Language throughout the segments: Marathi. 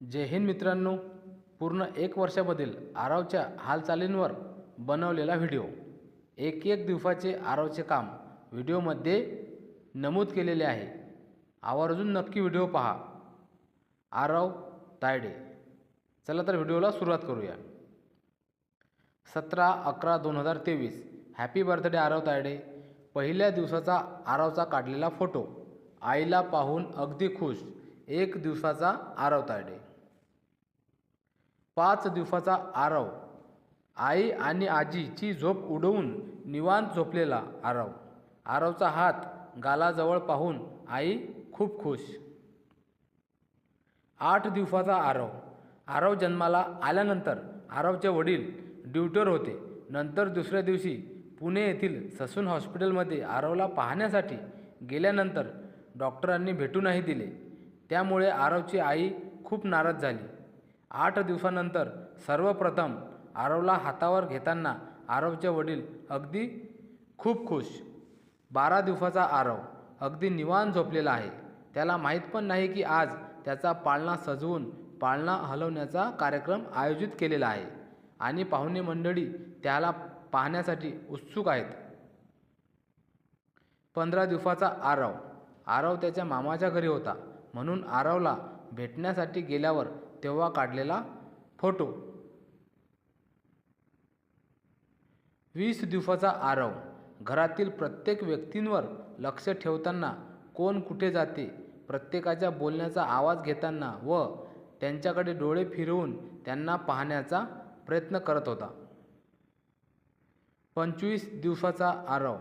जय हिंद मित्रांनो. पूर्ण एक वर्षामधील आरावच्या हालचालींवर बनवलेला व्हिडिओ. एक एक दिवसाचे आरावचे काम व्हिडिओमध्ये नमूद केलेले आहे. आवर्जून नक्की व्हिडिओ पहा. आराव तायडे. चला तर व्हिडिओला सुरुवात करूया. सतरा अकरा दोन हजार तेवीस. Happy birthday Aarav Tayade. पहिल्या दिवसाचा आरावचा काढलेला फोटो. आईला पाहून अगदी खुश. एक दिवसाचा आराव तायडे. पाच दिवसाचा आरव. आई आणि आजीची झोप उडवून निवांत झोपलेला आरव. आरवचा हात गालाजवळ पाहून आई खूप खुश. आठ दिवसाचा आरव. आरव जन्माला आल्यानंतर आरवचे वडील ड्युटर होते. नंतर दुसऱ्या दिवशी पुणे येथील ससून हॉस्पिटलमध्ये आरवला पाहण्यासाठी गेल्यानंतर डॉक्टरांनी भेटू नाही दिले. त्यामुळे आरवची आई खूप नाराज झाली. आठ दिवसानंतर सर्वप्रथम आरवला हातावर घेताना आरवचे वडील अगदी खूप खुश. बारा दिवसाचा आरव अगदी निवान झोपलेला आहे. त्याला माहीत पण नाही की आज त्याचा पाळणा सजवून पाळणा हलवण्याचा कार्यक्रम आयोजित केलेला आहे आणि पाहुणे मंडळी त्याला पाहण्यासाठी उत्सुक आहेत. पंधरा दिवसाचा आरव आरव त्याच्या मामाच्या घरी होता म्हणून आरवला भेटण्यासाठी गेल्यावर तेव्हा काढलेला फोटो. वीस दिवसाचा आरव. घरातील प्रत्येक व्यक्तींवर लक्ष ठेवताना कोण कुठे जाते प्रत्येकाच्या बोलण्याचा आवाज घेताना व त्यांच्याकडे डोळे फिरवून त्यांना पाहण्याचा प्रयत्न करत होता. पंचवीस दिवसाचा आरव.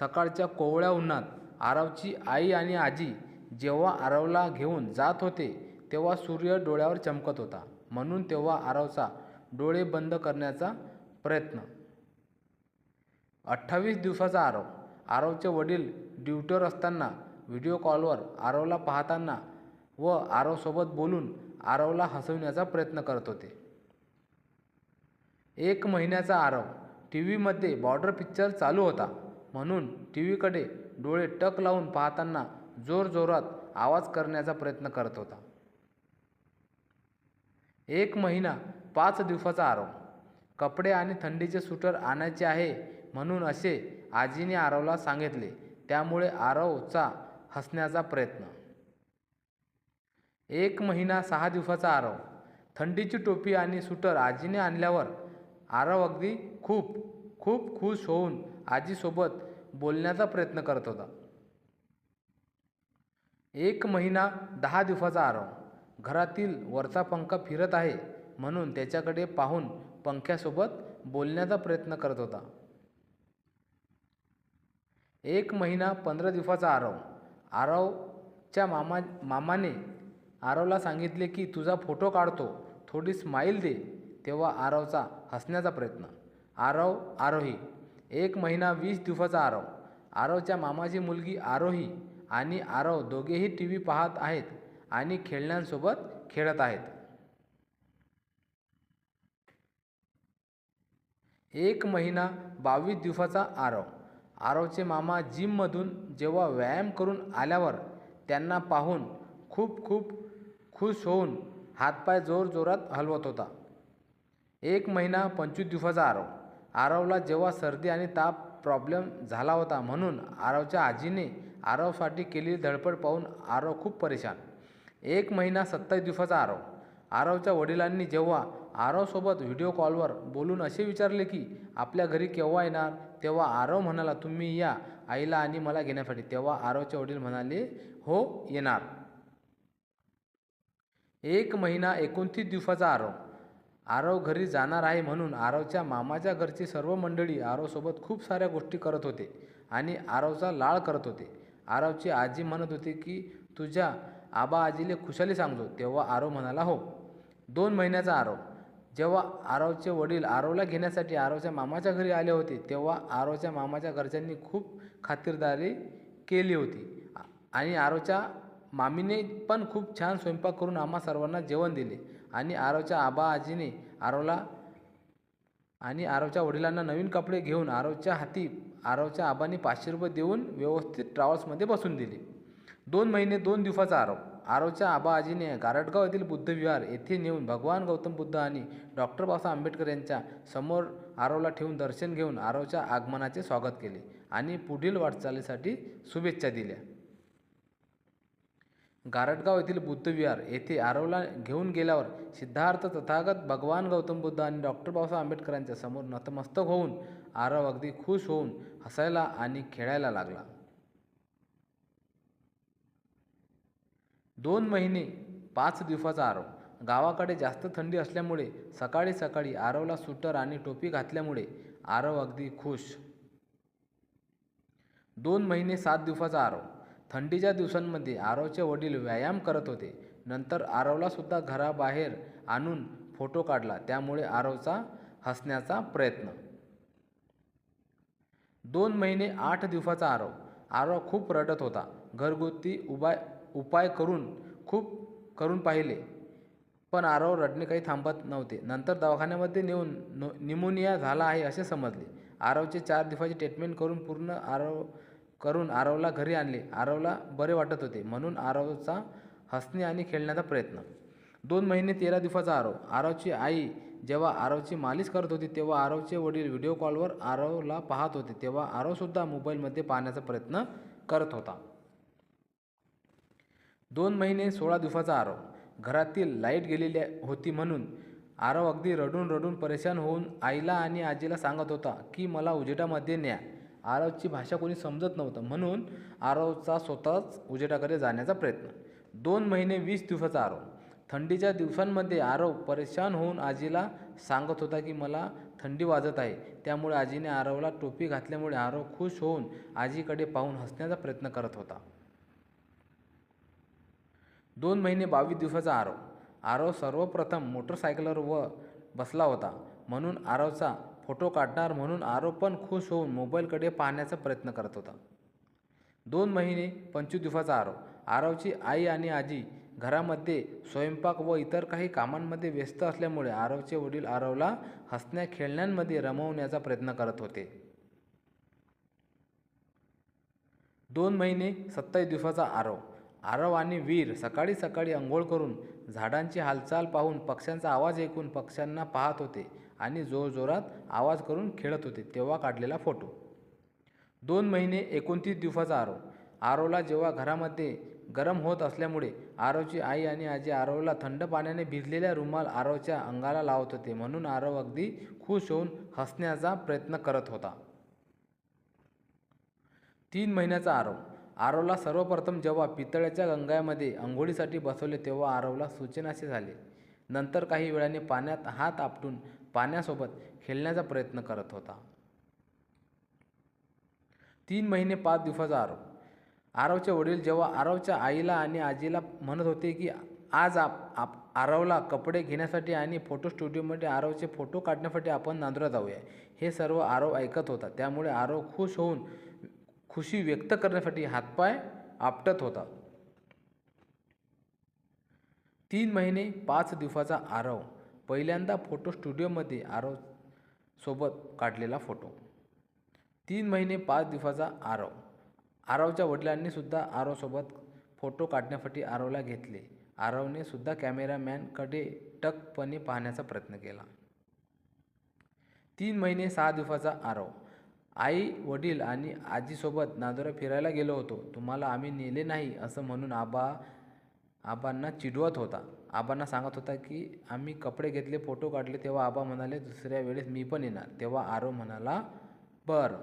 सकाळच्या कोवळ्या उन्हात आरवची आई आणि आजी जेव्हा आरवला घेऊन जात होते तेव्हा सूर्य डोळ्यावर चमकत होता. म्हणून तेव्हा आरवचा डोळे बंद करण्याचा प्रयत्न. अठ्ठावीस दिवसाचा आरव. आरवचे वडील ड्युटीवर असताना व्हिडिओ कॉलवर आरवला पाहताना व आरवसोबत बोलून आरवला हसवण्याचा प्रयत्न करत होते. एक महिन्याचा आरव. टी व्हीमध्ये बॉर्डर पिक्चर चालू होता. म्हणून टी व्हीकडे डोळे टक लावून पाहताना जोरजोरात आवाज करण्याचा प्रयत्न करत होता. एक महिना पाच दिवसाचा आरव कपडे आणि थंडीचे सुटर आणायचे आहे म्हणून असे आजीने आरवला सांगितले. त्यामुळे आरवचा हसण्याचा प्रयत्न. एक महिना सहा दिवसाचा आरव थंडीची टोपी आणि सुटर आजीने आणल्यावर आरव अगदी खूप खूप खुश होऊन आजीसोबत बोलण्याचा प्रयत्न करत होता. एक महिना दहा दिवसाचा आरव घरातील वरचा पंखा फिरत आहे म्हणून त्याच्याकडे पाहून पंख्यासोबत बोलण्याचा प्रयत्न करत होता. एक महिना पंधरा दिवसाचा आरव. आरवच्या मामा मामाने आरवला सांगितले की तुझा फोटो काढतो. थोडी स्माईल दे. तेव्हा आरवचा हसण्याचा प्रयत्न. आरव आरोही. एक महिना वीस दिवसाचा आरव. आरवच्या मामाची मुलगी आरोही आणि आरव दोघेही टी व्ही पाहत आहेत. आणि खेळण्यांसोबत खेळत आहेत. एक महिना बावीस दिवसाचा आरव. आरवचे मामा जिममधून जेव्हा व्यायाम करून आल्यावर त्यांना पाहून खूप खूप खुश होऊन हातपाय जोरजोरात हलवत होता. एक महिना पंचवीस दिवसाचा आरव. आरवला जेव्हा सर्दी आणि ताप प्रॉब्लेम झाला होता म्हणून आरवच्या आजीने आरवसाठी केलेली धडपड पाहून आरव खूप परेशान. एक महिना सत्तावीस दिवसाचा आरव. आरवच्या वडिलांनी जेव्हा आरवसोबत व्हिडिओ कॉलवर बोलून असे विचारले की आपल्या घरी केव्हा येणार? तेव्हा आरव म्हणाला तुम्ही या आईला आणि मला घेण्यासाठी. तेव्हा आरवचे वडील म्हणाले हो येणार. एक महिना एकोणतीस दिवसाचा आरव. आरव घरी जाणार आहे म्हणून आरवच्या मामाच्या घरची सर्व मंडळी आरवसोबत खूप साऱ्या गोष्टी करत होते आणि आरवचा लाळ करत होते. आरवची आजी म्हणत होती की तुझ्या आबा आजीले खुशाली सांगतो. तेव्हा आरव म्हणाला हो दोन महिन्याचा आरव. जेव्हा आरवचे वडील आरवला घेण्यासाठी आरवच्या मामाच्या घरी आले होते तेव्हा आरवच्या मामाच्या घरच्यांनी खूप खातिरदारी केली होती. आणि आरवच्या मामीने पण खूप छान स्वयंपाक करून आम्हा सर्वांना जेवण दिले. आणि आरवच्या आबा आजीने आरवला आणि आरवच्या वडिलांना नवीन कपडे घेऊन आरवच्या हाती आरवच्या आबांनी पाचशे रुपये देऊन व्यवस्थित ट्रॅव्हल्समध्ये बसून दिले. दोन महिने दोन दिवसाचा आरव. आरोच्या आबा आजीने गारटगाव येथील बुद्धविहार येथे नेऊन भगवान गौतम बुद्ध आणि डॉक्टर बाबासाहेब आंबेडकर यांच्या समोर आरवला ठेवून दर्शन घेऊन आरोच्या आगमनाचे स्वागत केले आणि पुढील वाटचालीसाठी शुभेच्छा दिल्या. गारटगाव येथील बुद्धविहार येथे आरवला घेऊन गेल्यावर सिद्धार्थ तथागत भगवान गौतम बुद्ध आणि डॉक्टर बाबासाहेब आंबेडकरांच्या समोर नतमस्तक होऊन आरव अगदी खुश होऊन हसायला आणि खेळायला लागला. दोन महिने पाच दिवसाचा आरव. गावाकडे जास्त थंडी असल्यामुळे सकाळी सकाळी आरवला सुटर आणि टोपी घातल्यामुळे आरव अगदी खुश. दोन महिने सात दिवसाचा आरव. थंडीच्या दिवसांमध्ये आरवचे वडील व्यायाम करत होते. नंतर आरवलासुद्धा घराबाहेर आणून फोटो काढला. त्यामुळे आरवचा हसण्याचा प्रयत्न. दोन महिने आठ दिवसाचा आरव. आरव खूप रडत होता. घरगुती उपाय उपाय करून खूप करून पाहिले. पण आरव रडणे काही थांबत नव्हते. नंतर दवाखान्यामध्ये नेऊन नो निमोनिया झाला आहे असे समजले. आरवचे चार दिवसाची ट्रीटमेंट करून पूर्ण आरव करून आरवला घरी आणले. आरवला बरे वाटत होते. म्हणून आरवचा हसणे आणि खेळण्याचा प्रयत्न. दोन महिने तेरा दिवसाचा आरव. आरवची आई जेव्हा आरवची मालिश करत होती तेव्हा आरवचे वडील व्हिडिओ कॉलवर आरवला पाहत होते. तेव्हा आरवसुद्धा मोबाईलमध्ये पाहण्याचा प्रयत्न करत होता. दोन महिने सोळा दिवसाचा आरव. घरातील लाइट गेलेली होती म्हणून आरव अगदी रडून रडून परेशान होऊन आईला आणि आजीला सांगत होता की मला उजेटामध्ये न्या. आरवची भाषा कोणी समजत नव्हतं. म्हणून आरवचा स्वतःच उजेडाकडे जाण्याचा प्रयत्न. दोन महिने वीस दिवसाचा आरव. थंडीच्या दिवसांमध्ये आरव परेशान होऊन आजीला सांगत होता की मला थंडी वाजत आहे. त्यामुळे आजीने आरवला टोपी घातल्यामुळे आरव खुश होऊन आजीकडे पाहून हसण्याचा प्रयत्न करत होता. दोन महिने बावीस दिवसाचा आरव. आरव सर्वप्रथम मोटरसायकलवर व बसला होता. म्हणून आरवचा फोटो काढणार म्हणून आरोप पण खुश होऊन मोबाईलकडे पाहण्याचा प्रयत्न करत होता. दोन महिने पंचवीस दिवसाचा आरव आरवची आई आणि आजी घरामध्ये स्वयंपाक व इतर काही कामांमध्ये व्यस्त असल्यामुळे आरवचे वडील आरवला हसण्या खेळण्यांमध्ये रमवण्याचा प्रयत्न करत होते. दोन महिने सत्तावीस दिवसाचा आरव आरव आणि वीर सकाळी सकाळी अंघोळ करून झाडांची हालचाल पाहून पक्ष्यांचा आवाज ऐकून पक्ष्यांना पाहत होते. आणि जोरजोरात आवाज करून खेळत होते तेव्हा काढलेला फोटो. दोन महिने एकोणतीस दिवसाचा आरव आरवला जेव्हा घरामध्ये गरम होत असल्यामुळे आरवची आई आणि आजी आरवला थंड पाण्याने भिजलेल्या रुमाल आरवच्या अंगाला लावत होते म्हणून आरव अगदी खुश होऊन हसण्याचा प्रयत्न करत होता. तीन महिन्याचा आरव आरवला सर्वप्रथम जेव्हा पितळ्याच्या गंगामध्ये आंघोळीसाठी बसवले तेव्हा आरवला सूचनाचे झाले. नंतर काही वेळाने पाण्यात हात आपटून पाण्यासोबत खेळण्याचा प्रयत्न करत होता. तीन महिने पाच दिवसाचा आरव. आरवचे वडील जेव्हा आरवच्या आईला आणि आजीला म्हणत होते की आज आप आप आरवला कपडे घेण्यासाठी आणि फोटो स्टुडिओमध्ये आरवचे फोटो काढण्यासाठी आपण नांदुरा जाऊया. हे सर्व आरव ऐकत होता. त्यामुळे आरव खुश होऊन खुशी व्यक्त करण्यासाठी हातपाय आपटत होता. तीन महिने पाच दिवसाचा आरव. पहिल्यांदा फोटो स्टुडिओमध्ये आरव सोबत काढलेला फोटो. तीन महिने पाच दिवसाचा आरव. आरवच्या वडिलांनी सुद्धा आरवसोबत फोटो काढण्यासाठी आरवला घेतले. आरवने सुद्धा कॅमेरामॅनकडे टकपणे पाहण्याचा प्रयत्न केला. तीन महिने सहा दिवसाचा आरव. आई वडील आणि आजीसोबत नादोरा फिरायला गेलो होतो. तुम्हाला आम्ही नेले नाही असं म्हणून आबा आबांना चिडवत होता. आबांना सांगत होता की आम्ही कपडे घेतले फोटो काढले तेव्हा आबा म्हणाले दुसऱ्या वेळेस मी पण येणार. तेव्हा आरव म्हणाला बरं.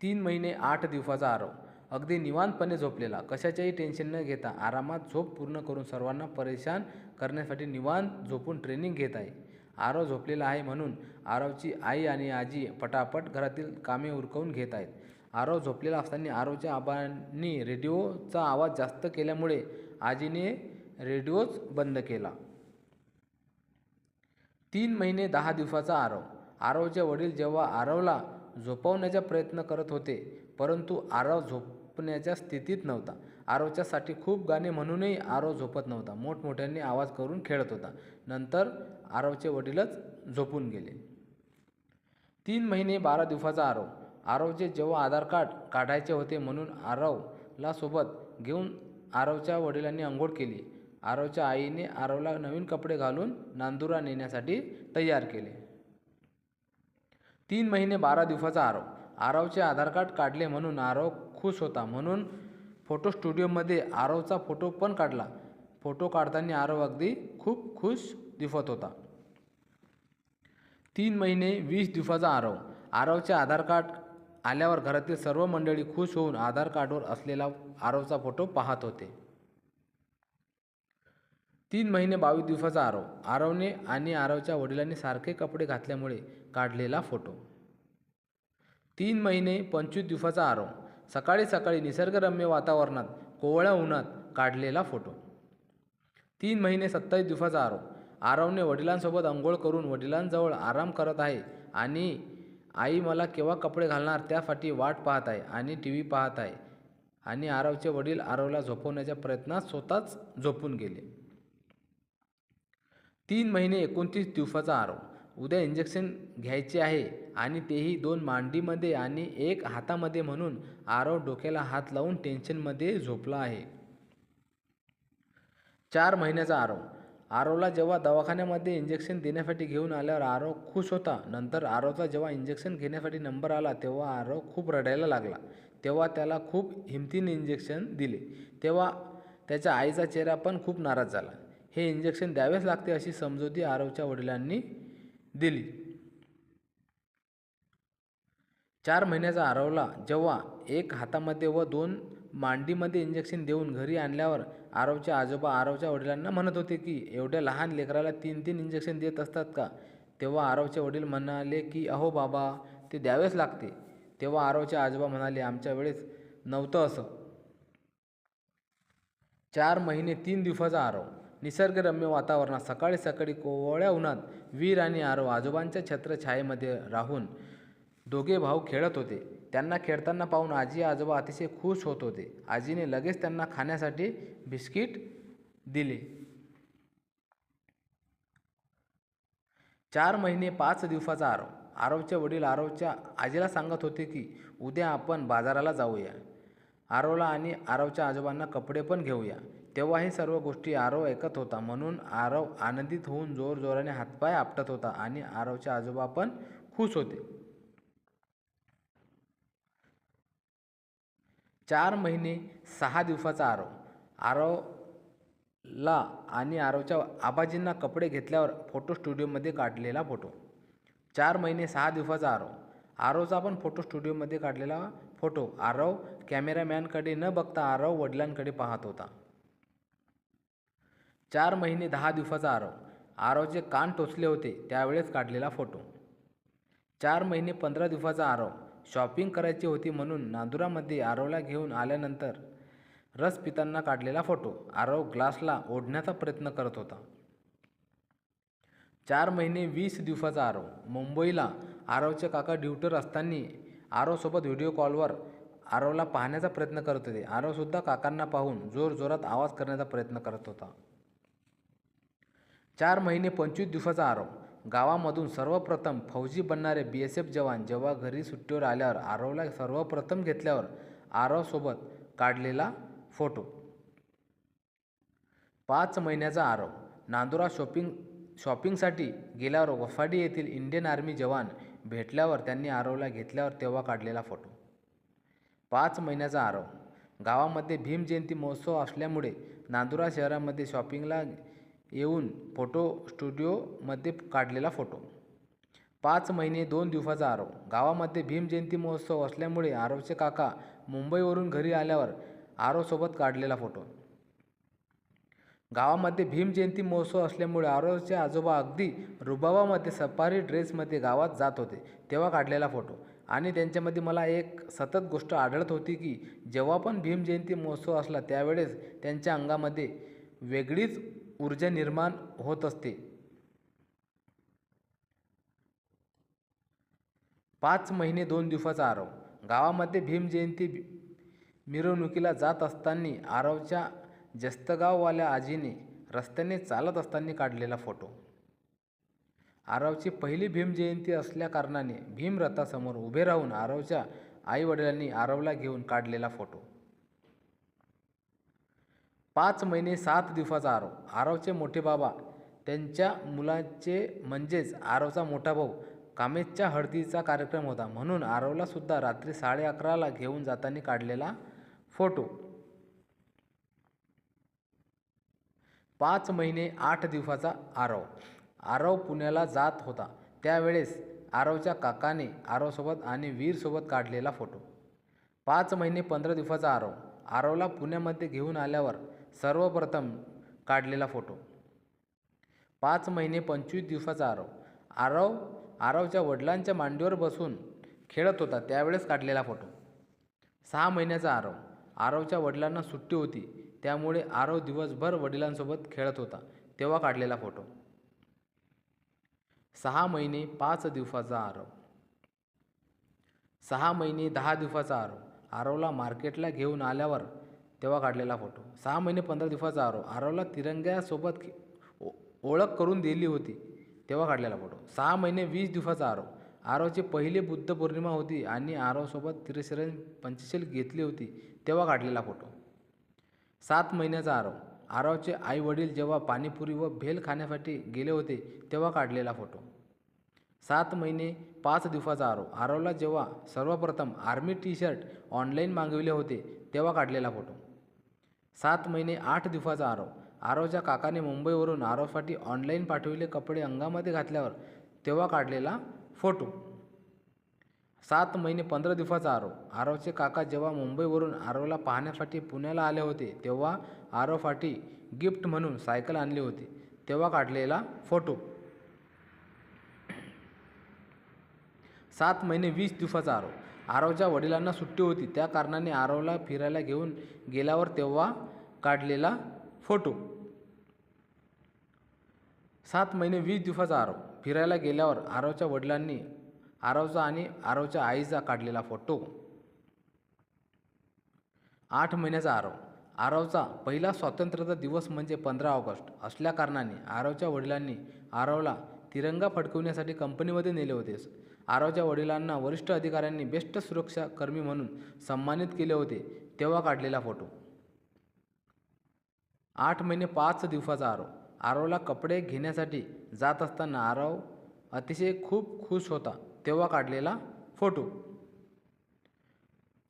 तीन महिने आठ दिवसाचा आरव. अगदी निवांतपणे झोपलेला. कशाच्याही टेन्शन न घेता आरामात झोप पूर्ण करून सर्वांना परेशान करण्यासाठी निवांत झोपून ट्रेनिंग घेत आहे. आरव झोपलेला आहे म्हणून आरवची आई आणि आजी पटापट घरातील कामे उरकवून घेत आहेत. आरव झोपलेला असताना आरवच्या आबांनी रेडिओचा आवाज जास्त केल्यामुळे आजीने रेडिओच बंद केला. तीन महिने दहा दिवसाचा आरव. आरवचे वडील जेव्हा आरवला झोपवण्याचा प्रयत्न करत होते परंतु आरव झोपण्याच्या स्थितीत नव्हता. आरवच्यासाठी खूप गाणे म्हणूनही आरव झोपत नव्हता. मोठमोठ्याने आवाज करून खेळत होता. नंतर आरवचे वडीलच झोपून गेले. तीन महिने बारा दिवसाचा आरव. आरवचे जेव्हा आधार कार्ड काढायचे होते म्हणून आरवला सोबत घेऊन आरवच्या वडिलांनी अंघोळ केली. आरवच्या आईने आरवला नवीन कपडे घालून नांदुरा नेण्यासाठी तयार केले. तीन महिने बारा दिवसाचा आरव. आरवचे आधार कार्ड काढले म्हणून आरव खुश होता म्हणून फोटो स्टुडिओमध्ये आरवचा फोटो पण काढला. फोटो काढताना आरव अगदी खूप खुश दिसत होता. तीन महिने वीस दिवसाचा आरव. आरवचे आधार कार्ड आल्यावर घरातील सर्व मंडळी खुश होऊन आधार कार्डवर असलेला आरवचा फोटो पाहत होते. तीन महिने बावीस दिवसाचा आरव. आरवने आणि आरवच्या वडिलांनी सारखे कपडे घातल्यामुळे काढलेला फोटो. तीन महिने पंचवीस दिवसाचा आरव. सकाळी सकाळी निसर्गरम्य वातावरणात कोवळ्या उन्हात काढलेला फोटो. तीन महिने सत्तावीस दिवसाचा आरव. आरवने वडिलांसोबत अंघोळ करून वडिलांजवळ आराम करत आहे आणि आई मला केव्हा कपडे घालणार त्यासाठी वाट पाहत आहे आणि टी व्ही पाहत आहे. आणि आरवचे वडील आरवला झोपवण्याच्या प्रयत्नात स्वतःच झोपून गेले. तीन महिने एकोणतीस दिवसाचा आरव. उद्या इंजेक्शन घ्यायचे आहे आणि तेही दोन मांडीमध्ये आणि एक हातामध्ये म्हणून आरव डोक्याला हात लावून टेन्शनमध्ये झोपला आहे. चार महिन्याचा आरव. आरोला जेव्हा दवाखान्यामध्ये इंजेक्शन देण्यासाठी घेऊन आल्यावर आरो खुश होता. नंतर आरोचा जेव्हा इंजेक्शन घेण्यासाठी नंबर आला तेव्हा आरो खूप रडायला लागला. तेव्हा त्याला खूप हिमतीने इंजेक्शन दिले. तेव्हा त्याच्या आईचा चेहरा पण खूप नाराज झाला. हे इंजेक्शन द्यावेच लागते अशी समजुती आरवच्या वडिलांनी दिली. चार महिन्याचा आरवला जेव्हा एक हातामध्ये व दोन मांडीमध्ये इंजेक्शन देऊन घरी आणल्यावर आरवचे आजोबा आरवच्या वडिलांना म्हणत होते की एवढ्या लहान लेकराला तीन तीन इंजेक्शन देत असतात का? तेव्हा आरवचे वडील म्हणाले की अहो बाबा ते द्यावेच लागते. तेव्हा आरवचे आजोबा म्हणाले आमच्या वेळेस नव्हतं असं. चार महिने तीन दिवसाचा आरव निसर्गरम्य वातावरणात सकाळी सकाळी कोवळ्या उन्हात वीर आणि आरव आजोबांच्या छत्रछायेमध्ये राहून दोघे भाऊ खेळत होते. त्यांना खेळताना पाहून आजी आजोबा अतिशय खुश होत होते. आजीने लगेच त्यांना खाण्यासाठी बिस्किट दिले. चार महिने पाच दिवसाचा आरव आरवचे वडील आरवच्या आजीला सांगत होते की उद्या आपण बाजाराला जाऊया. आरवला आणि आरवच्या आजोबांना कपडे पण घेऊया. तेव्हा हे सर्व गोष्टी आरव ऐकत होता. म्हणून आरव आनंदित होऊन जोरजोराने हातपाय आपटत होता आणि आरवचे आजोबा पण खुश होते. चार महिने सहा दिवसाचा आरव. आरवला आणि आरवच्या आबाजींना कपडे घेतल्यावर फोटो स्टुडिओमध्ये काढलेला फोटो. चार महिने सहा दिवसाचा आरव. आरवचा पण फोटो स्टुडिओमध्ये काढलेला फोटो. आरव कॅमेरामॅनकडे न बघता आरव वडिलांकडे पाहत होता. चार महिने दहा दिवसाचा आरव. आरवचे कान टोचले होते त्यावेळेस काढलेला फोटो. चार महिने पंधरा दिवसाचा आरव. शॉपिंग करायची होती म्हणून नांदुरामध्ये आरवला घेऊन आल्यानंतर रस पितांना काढलेला फोटो आरव ग्लासला ओढण्याचा प्रयत्न करत होता. चार महिने वीस दिवसाचा आरव. मुंबईला आरवचे काका ड्युटर असताना आरवसोबत व्हिडिओ कॉलवर आरवला पाहण्याचा प्रयत्न करत होते. आरवसुद्धा काकांना पाहून जोरजोरात आवाज करण्याचा प्रयत्न करत होता. चार महिने पंचवीस दिवसाचा आरव. गावामधून सर्वप्रथम फौजी बनणारे बी एस एफ जवान जेव्हा घरी सुट्टीवर आल्यावर आरवला सर्वप्रथम घेतल्यावर आरवसोबत काढलेला फोटो. पाच महिन्याचा आरव. नांदुरा शॉपिंग शॉपिंगसाठी गेल्यावर वफाडी येथील इंडियन आर्मी जवान भेटल्यावर त्यांनी आरवला घेतल्यावर तेव्हा काढलेला फोटो. पाच महिन्याचा आरव. गावामध्ये भीम जयंती महोत्सव असल्यामुळे नांदुरा शहरामध्ये शॉपिंगला येऊन फोटो स्टुडिओमध्ये काढलेला फोटो. पाच महिने दोन दिवसाचा आरव गावामध्ये भीम जयंती महोत्सव असल्यामुळे आरवचे काका मुंबईवरून घरी आल्यावर आरवसोबत काढलेला फोटो. गावामध्ये भीम जयंती महोत्सव असल्यामुळे आरवचे आजोबा अगदी रुबाबामध्ये सफारी ड्रेसमध्ये गावात जात होते तेव्हा काढलेला फोटो. आणि त्यांच्यामध्ये मला एक सतत गोष्ट आढळत होती की जेव्हा पण भीम जयंती महोत्सव असला त्यावेळेस त्यांच्या अंगामध्ये वेगळीच ऊर्जा निर्माण होत असते. पाच महिने दोन दिवसाचा आरव. गावामध्ये भीमजयंती मिरवणुकीला जात असताना आरवच्या जस्तगाववाल्या आजीने रस्त्याने चालत असताना काढलेला फोटो. आरवची पहिली भीमजयंती असल्याकारणाने भीमरथासमोर उभे राहून आरवच्या आईवडिलांनी आरवला घेऊन काढलेला फोटो. पाच महिने सात दिवसाचा आरव. आरवचे मोठे बाबा त्यांच्या मुलाचे म्हणजेच आरवचा मोठा भाऊ कामेशच्या हळदीचा कार्यक्रम होता. म्हणून आरवला सुद्धा रात्री साडे अकराला घेऊन जाताना काढलेला फोटो. पाच महिने आठ दिवसाचा आरव. आरव पुण्याला जात होता. त्यावेळेस आरवच्या काकाने आरवसोबत आणि वीरसोबत काढलेला फोटो. पाच महिने पंधरा दिवसाचा आरव. आरवला पुण्यामध्ये घेऊन आल्यावर सर्वप्रथम काढलेला फोटो. पाच महिने पंचवीस दिवसाचा आरव. आरव आरवच्या वडिलांच्या मांडीवर बसून खेळत होता त्यावेळेस काढलेला फोटो. सहा महिन्याचा आरव. आरवच्या वडिलांना सुट्टी होती त्यामुळे आरव दिवसभर वडिलांसोबत खेळत होता तेव्हा काढलेला फोटो. सहा महिने पाच दिवसाचा आरव. सहा महिने दहा दिवसाचा आरव. आरवला मार्केटला घेऊन आल्यावर तेव्हा काढलेला फोटो. सहा महिने पंधरा दिवसाचा आरव आरवला तिरंग्यासोबत खे- ओ- ओळख करून दिली होती. तेव्हा काढलेला फोटो. सहा महिने वीस दिवसाचा आरव आरवची पहिली बुद्ध पौर्णिमा होती आणि आरवसोबत तिरशरण पंचशील घेतली होती. तेव्हा काढलेला फोटो. सात महिन्याचा आरव आरवचे आई वडील जेव्हा पाणीपुरी व भेल खाण्यासाठी गेले होते तेव्हा काढलेला फोटो. सात महिने पाच दिवसाचा आरव आरवला जेव्हा सर्वप्रथम आर्मी टी शर्ट ऑनलाईन मागविले होते तेव्हा काढलेला फोटो. सात महिने आठ दिवसाचा आरव. आरवच्या काकाने मुंबईवरून आरवसाठी ऑनलाईन पाठविले कपडे अंगामध्ये घातल्यावर तेव्हा काढलेला फोटो. सात महिने पंधरा दिवसाचा आरव. आरवचे काका जेव्हा मुंबईवरून आरवला पाहण्यासाठी पुण्याला आले होते तेव्हा आरवसाठी गिफ्ट म्हणून सायकल आणली होती. तेव्हा काढलेला फोटो. सात महिने वीस दिवसाचा आरव. आरवच्या वडिलांना सुट्टी होती. त्या कारणाने आरवला फिरायला घेऊन गेल्यावर तेव्हा काढलेला फोटो. सात महिने वीस दिवसाचा आरव. फिरायला गेल्यावर आरवच्या वडिलांनी आरवचा आणि आरवच्या आईचा काढलेला फोटो. आठ महिन्याचा आरव. आरवचा पहिला स्वातंत्र्याचा दिवस म्हणजे पंधरा ऑगस्ट. असल्या कारणाने आरवच्या वडिलांनी आरवला तिरंगा फडकवण्यासाठी कंपनीमध्ये नेले होते. आरवच्या वडिलांना वरिष्ठ अधिकाऱ्यांनी बेस्ट सुरक्षा कर्मी म्हणून सन्मानित केले होते तेव्हा काढलेला फोटो. आठ महिने पाच दिवसाचा आरव आरवला कपडे घेण्यासाठी जात असताना आरव अतिशय खूप खुश होता तेव्हा काढलेला फोटो.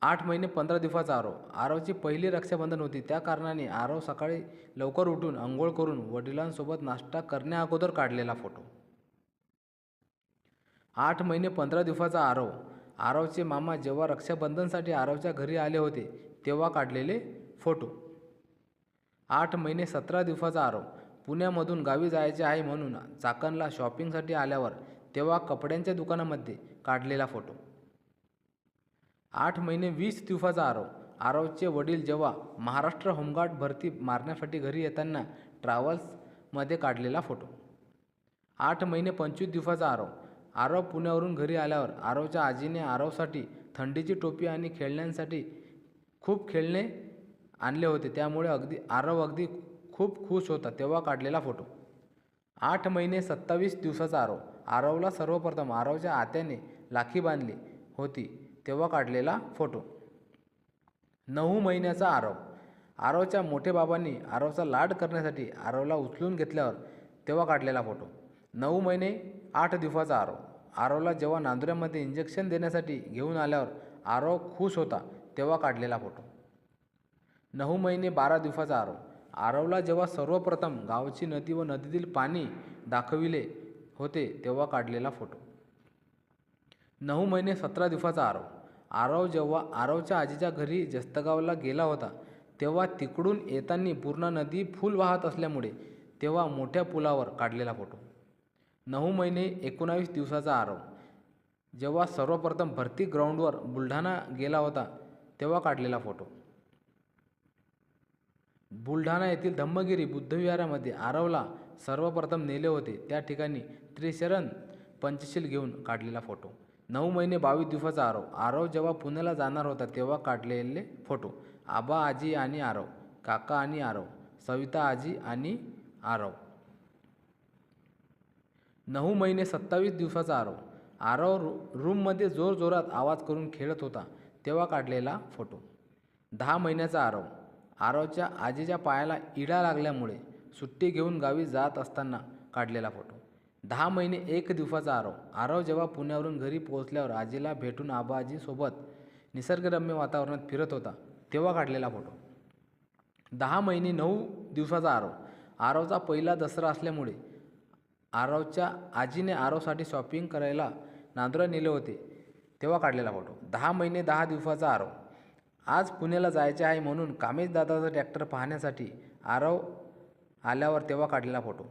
आठ महिने पंधरा दिवसाचा आरव आरवची पहिली रक्षाबंधन होती त्या कारणाने आरव सकाळी लवकर उठून आंघोळ करून वडिलांसोबत नाश्ता करण्याअगोदर काढलेला फोटो. आठ महिने पंधरा दिवसाचा आरव. आरवचे मामा जेव्हा रक्षाबंधनसाठी आरवच्या घरी आले होते तेव्हा काढलेले फोटो. आठ महिने सतरा दिवसाचा आरव. पुण्यामधून गावी जायचे आहे म्हणून चाकणला शॉपिंगसाठी आल्यावर तेव्हा कपड्यांच्या दुकानामध्ये काढलेला फोटो. आठ महिने वीस दिवसाचा आरव. आरवचे वडील जेव्हा महाराष्ट्र होमगार्ड भरती मारण्यासाठी घरी येताना ट्रॅव्हल्समध्ये काढलेला फोटो. आठ महिने पंचवीस दिवसाचा आरव. आरव पुण्यावरून घरी आल्यावर आरवच्या आजीने आरवसाठी थंडीची टोपी आणि खेळण्यांसाठी खूप खेळणे आणले होते. त्यामुळे अगदी आरव अगदी खूप खुश होता तेव्हा काढलेला फोटो. आठ महिने सत्तावीस दिवसाचा आरव. आरवला सर्वप्रथम आरवच्या आत्याने लाखी बांधली होती तेव्हा काढलेला फोटो. नऊ महिन्याचा आरव. आरवच्या मोठे बाबांनी आरवचा लाड करण्यासाठी आरवला उचलून घेतल्यावर तेव्हा काढलेला फोटो. नऊ महिने आठ दिवसाचा आरव आरवला जेव्हा नांदुऱ्यामध्ये इंजेक्शन देण्यासाठी घेऊन आल्यावर आरव खुश होता तेव्हा काढलेला फोटो नऊ महिने बारा दिवसाचा आरव आरवला जेव्हा सर्वप्रथम गावची नदी व नदीतील पाणी दाखविले होते तेव्हा काढलेला फोटो नऊ महिने सतरा दिवसाचा आरव आरव जेव्हा आरवच्या आजीच्या घरी जस्तगावला गेला होता तेव्हा तिकडून येताना पूर्णा नदी फुल वाहत असल्यामुळे तेव्हा मोठ्या पुलावर काढलेला फोटो नऊ महिने एकोणावीस दिवसाचा आरव. जेव्हा सर्वप्रथम भरती ग्राउंडवर बुलढाणा गेला होता तेव्हा काढलेला फोटो. बुलढाणा येथील धम्मगिरी बुद्धविहारामध्ये आरवला सर्वप्रथम नेले होते. त्या ठिकाणी त्रिशरण पंचशील घेऊन काढलेला फोटो. नऊ महिने बावीस दिवसाचा आरव. आरव जेव्हा पुण्याला जाणार होता तेव्हा काढलेले फोटो. आबा आजी आणि आरव काका आणि आरव सविता आजी आणि आरव. नऊ महिने सत्तावीस दिवसाचा आरव. आरव रू रूममध्ये जोरजोरात आवाज करून खेळत होता. तेव्हा काढलेला फोटो. दहा महिन्याचा आरव. आरवच्या आजीच्या पायाला इडा लागल्यामुळे सुट्टी घेऊन गावी जात असताना काढलेला फोटो. दहा महिने एक दिवसाचा आरव. आरव जेव्हा पुण्यावरून घरी पोहोचल्यावर आजीला भेटून आबाजीसोबत निसर्गरम्य वातावरणात फिरत होता तेव्हा काढलेला फोटो. दहा महिने नऊ दिवसाचा आरव. आरवचा पहिला दसरा असल्यामुळे आरवच्या आजीने आरवसाठी शॉपिंग करायला नांदुरा नेले होते तेव्हा काढलेला फोटो दहा महिने दहा दिवसाचा आरव. आज पुण्याला जायचे आहे म्हणून कामेश दादाचा ट्रॅक्टर पाहण्यासाठी आरव आल्यावर तेव्हा काढलेला फोटो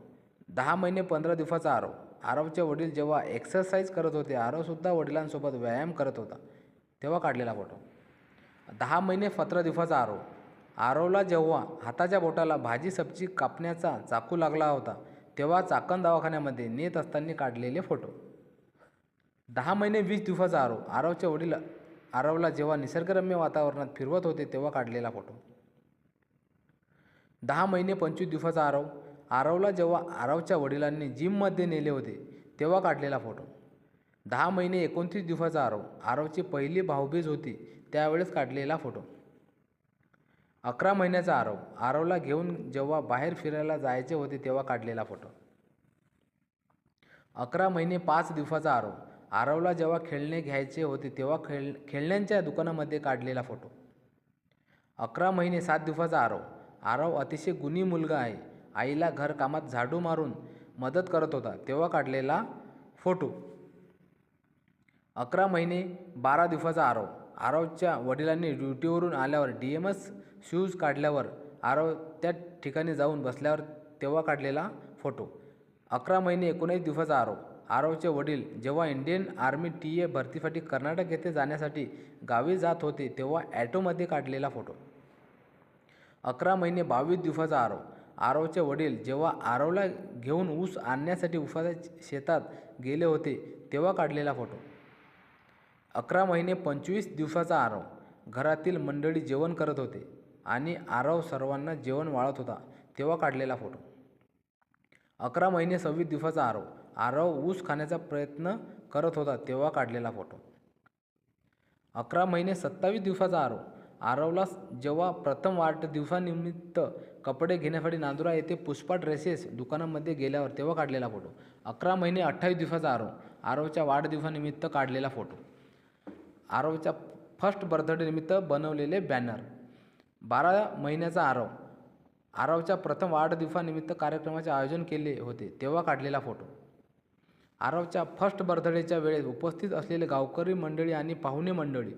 दहा महिने पंधरा दिवसाचा आरव. आरवचे वडील जेव्हा एक्सरसाइज करत होते आरवसुद्धा वडिलांसोबत व्यायाम करत होता तेव्हा काढलेला फोटो दहा महिने सतरा दिवसाचा आरव. आरवला जेव्हा हाताच्या बोटाला भाजी सब्जी कापण्याचा चाकू लागला होता तेव्हा चाकण दवाखान्यामध्ये नेत असताना काढलेले फोटो. दहा महिने वीस दिवसाचा आरव आरवचे वडील आरवला जेव्हा निसर्गरम्य वातावरणात फिरवत होते तेव्हा काढलेला फोटो. दहा महिने पंचवीस दिवसाचा आरव आरवला जेव्हा आरवच्या वडिलांनी जिममध्ये नेले होते तेव्हा काढलेला फोटो. दहा महिने एकोणतीस दिवसाचा आरव आरवची पहिली भाऊबीज होती त्यावेळेस काढलेला फोटो. अकरा महिन्याचा आरव. आरवला घेऊन जेव्हा बाहेर फिरायला जायचे होते तेव्हा काढलेला फोटो. अकरा महिने पाच दिवसाचा आरव. आरवला जेव्हा खेळणे घ्यायचे होते तेव्हा खेळ खेळण्यांच्या दुकानामध्ये काढलेला फोटो. अकरा महिने सात दिवसाचा आरव. आरव अतिशय गुणी मुलगा आहे. आईला घरकामात झाडू मारून मदत करत होता तेव्हा काढलेला फोटो. अकरा महिने बारा दिवसाचा आरव. आरवच्या वडिलांनी ड्युटीवरून आल्यावर डी एम एस शूज काढल्यावर आरव त्या ठिकाणी जाऊन बसल्यावर तेव्हा काढलेला फोटो. अकरा महिने एकोणीस दिवसाचा आरव. आरवचे वडील जेव्हा इंडियन आर्मी टी ए भरतीसाठी कर्नाटक येथे जाण्यासाठी गावी जात होते तेव्हा ॲटोमध्ये काढलेला फोटो. अकरा महिने बावीस दिवसाचा आरव. आरवचे वडील जेव्हा आरवला घेऊन ऊस आणण्यासाठी ऊसाच्या शेतात गेले होते तेव्हा काढलेला फोटो. अकरा महिने पंचवीस दिवसाचा आरव. घरातील मंडळी जेवण करत होते आणि आरव सर्वांना जेवण वाढत होता तेव्हा काढलेला फोटो. अकरा महिने सव्वीस दिवसाचा आरव. आरव ऊस खाण्याचा प्रयत्न करत होता तेव्हा काढलेला फोटो. अकरा महिने सत्तावीस दिवसाचा आरव. आरवला जेव्हा प्रथम वाढदिवसानिमित्त कपडे घेण्यासाठी नांदुरा येथे पुष्पा ड्रेसेस दुकानामध्ये गेल्यावर तेव्हा काढलेला फोटो. अकरा महिने अठ्ठावीस दिवसाचा आरव. आरवच्या वाढदिवसानिमित्त काढलेला फोटो. आरवच्या फर्स्ट बर्थडे निमित्त बनवलेले बॅनर बारा महिन्याचा आरव. आरवच्या प्रथम वाढदिवसानिमित्त कार्यक्रमाचे आयोजन केले होते तेव्हा काढलेला फोटो आरवच्या फर्स्ट बर्थडेच्या वेळेत उपस्थित असलेले गावकरी मंडळी आणि पाहुणे मंडळी.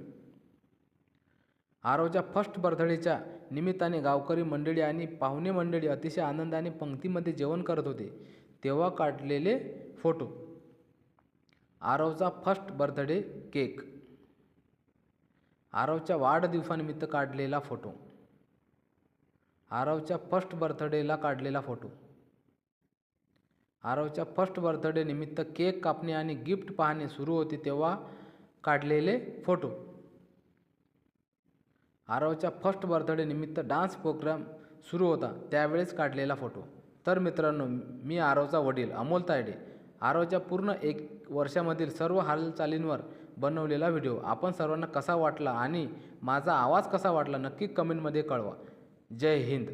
आरवच्या फर्स्ट बर्थडेच्या निमित्ताने गावकरी मंडळी आणि पाहुणे मंडळी अतिशय आनंदाने पंक्तीमध्ये जेवण करत होते तेव्हा काढलेले फोटो आरवचा फर्स्ट बर्थडे केक. आरवच्या वाढदिवसानिमित्त काढलेला फोटो. आरवच्या फर्स्ट बर्थडेला काढलेला फोटो. आरवच्या फर्स्ट बर्थडे निमित्त केक कापणे आणि गिफ्ट पाहणे सुरू होते तेव्हा काढलेले फोटो. आरवच्या फर्स्ट बर्थडे निमित्त डान्स प्रोग्राम सुरू होता त्यावेळेस काढलेला फोटो. तर मित्रांनो मी आरवचा वडील अमोल तायडे. आरवच्या पूर्ण एक वर्षामधील सर्व हालचालींवर बनवलेला व्हिडिओ. आपण सर्वांना कसा वाटला आणि माझा आवाज कसा वाटला नक्की कमेंटमध्ये कळवा. जय हिंद.